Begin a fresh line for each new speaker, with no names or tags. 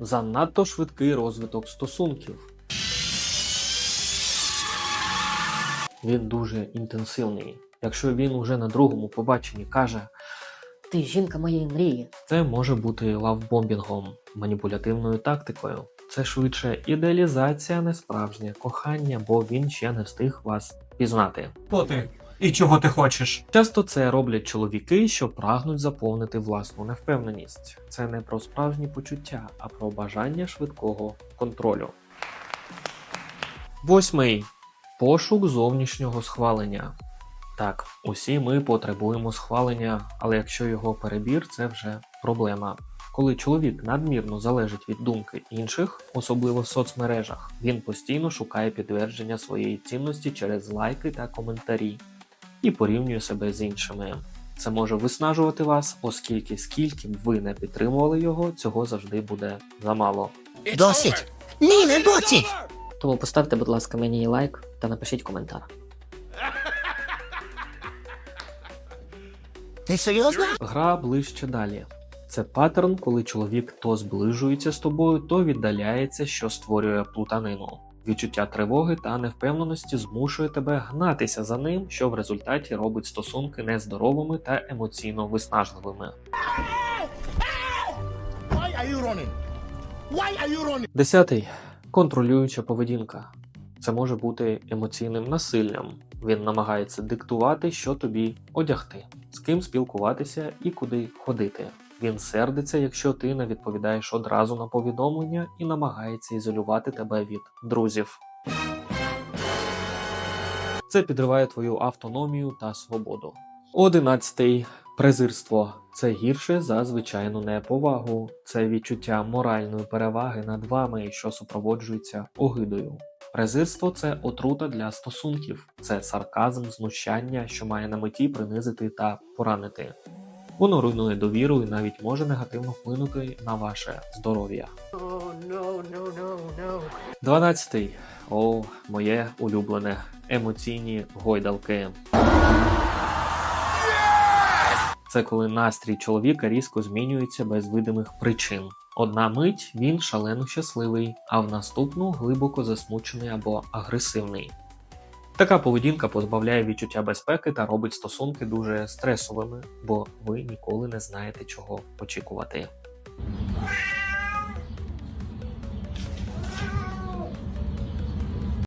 занадто швидкий розвиток стосунків. Він дуже інтенсивний. Якщо він уже на другому побаченні каже,
Ти жінка моєї мрії.
це може бути лавбомбінгом, маніпулятивною тактикою. Це швидше ідеалізація, не справжнє кохання, бо він ще не встиг вас пізнати.
Хто ти? І чого ти хочеш?
Часто це роблять чоловіки, що прагнуть заповнити власну невпевненість. Це не про справжні почуття, а про бажання швидкого контролю. Восьмий пошук зовнішнього схвалення. Так, усі ми потребуємо схвалення, але якщо його перебір, це вже проблема. Коли чоловік надмірно залежить від думки інших, особливо в соцмережах, він постійно шукає підтвердження своєї цінності через лайки та коментарі і порівнює себе з іншими. Це може виснажувати вас, оскільки скільки б ви не підтримували його, цього завжди буде замало.
Досить. Ні, не досить.
Тому поставте, будь ласка, мені лайк та напишіть коментар.
Ти серйозно?
Гра ближче далі. Це паттерн, коли чоловік то зближується з тобою, то віддаляється, що створює плутанину. Відчуття тривоги та невпевненості змушує тебе гнатися за ним, що в результаті робить стосунки нездоровими та емоційно виснажливими. Десятий контролююча поведінка. Це може бути емоційним насиллям. Він намагається диктувати, що тобі одягти, з ким спілкуватися і куди ходити. Він сердиться, якщо ти не відповідаєш одразу на повідомлення і намагається ізолювати тебе від друзів. Це підриває твою автономію та свободу. Одинадцятий презирство це гірше за звичайну неповагу, це відчуття моральної переваги над вами, що супроводжується огидою. Презирство це отрута для стосунків, це сарказм, знущання, що має на меті принизити та поранити. Воно руйнує довіру і навіть може негативно вплинути на ваше здоров'я. 12. О, моє улюблене. Емоційні гойдалки. Це коли настрій чоловіка різко змінюється без видимих причин. Одна мить він шалено щасливий, а в наступну глибоко засмучений або агресивний. Така поведінка позбавляє відчуття безпеки та робить стосунки дуже стресовими, бо ви ніколи не знаєте, чого очікувати.